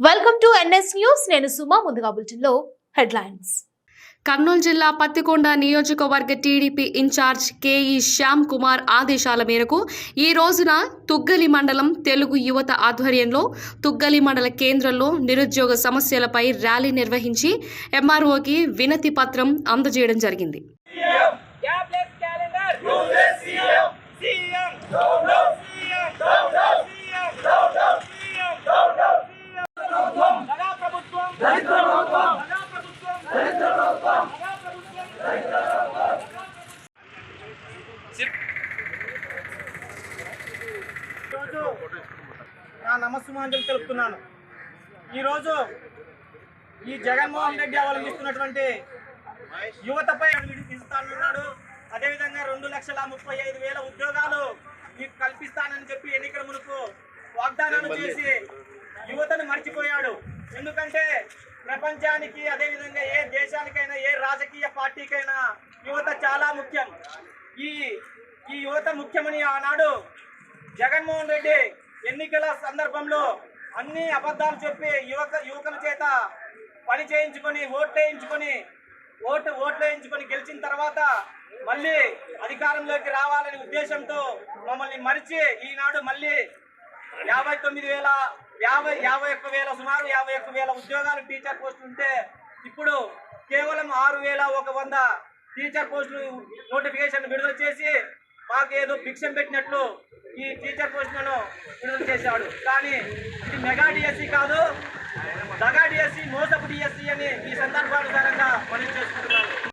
Welcome to NS news నేను సుమా ముందుగా బులెటిన్లో హెడ్లైన్స్. కర్నూలు జిల్లా పత్తికొండ నియోజకవర్గ టీడీపీ ఇన్ఛార్జ్ కేఈ శ్యామ్ కుమార్ ఆదేశాల మేరకు ఈ రోజున తుగ్గలి మండలం తెలుగు యువత ఆధ్వర్యంలో తుగ్గలి మండల కేంద్రంలో నిరుద్యోగ సమస్యలపై ర్యాలీ నిర్వహించి ఎంఆర్ఓకి వినతి పత్రం అందజేయడం జరిగింది. నా నమస్సుమాంజలు తెలుపుతున్నాను. ఈరోజు ఈ జగన్మోహన్ రెడ్డి అవలంబిస్తున్నటువంటి యువతపై ఇస్తానన్నాడు అదేవిధంగా రెండు లక్షల ముప్పై ఐదు వేల ఉద్యోగాలు మీకు కల్పిస్తానని చెప్పి ఎన్నికల మునుపు వాగ్దానాలు చేసి యువతను మర్చిపోయాడు. ఎందుకంటే ప్రపంచానికి అదేవిధంగా ఏ దేశానికైనా ఏ రాజకీయ పార్టీకైనా యువత చాలా ముఖ్యం. ఈ ఈ యువత ముఖ్యమని ఆనాడు జగన్మోహన్ రెడ్డి ఎన్నికల సందర్భంలో అన్ని అబద్ధాలు చెప్పి యువత యువకుల చేత పని చేయించుకొని ఓట్లు వేయించుకొని ఓటు ఓట్లు వేయించుకొని గెలిచిన తర్వాత మళ్ళీ అధికారంలోకి రావాలనే ఉద్దేశంతో మమ్మల్ని మరిచి ఈనాడు మళ్ళీ యాభై తొమ్మిది వేల యాభై యాభై ఒక్క వేల సుమారు యాభై ఒక్క వేల ఉద్యోగాలు టీచర్ పోస్టులు ఉంటే ఇప్పుడు కేవలం ఆరు వేల ఒక వంద టీచర్ పోస్టులు నోటిఫికేషన్ విడుదల చేసి మాకు ఏదో భిక్షం పెట్టినట్లు ఈ టీచర్ పోస్టులను విడుదల చేశాడు. కానీ ఇది మెగా డిఎస్సి కాదు దగా డిఎస్సి మోసపు డిఎస్సి అని ఈ సందర్భానుసారంగా మనం చేసుకుంటున్నాను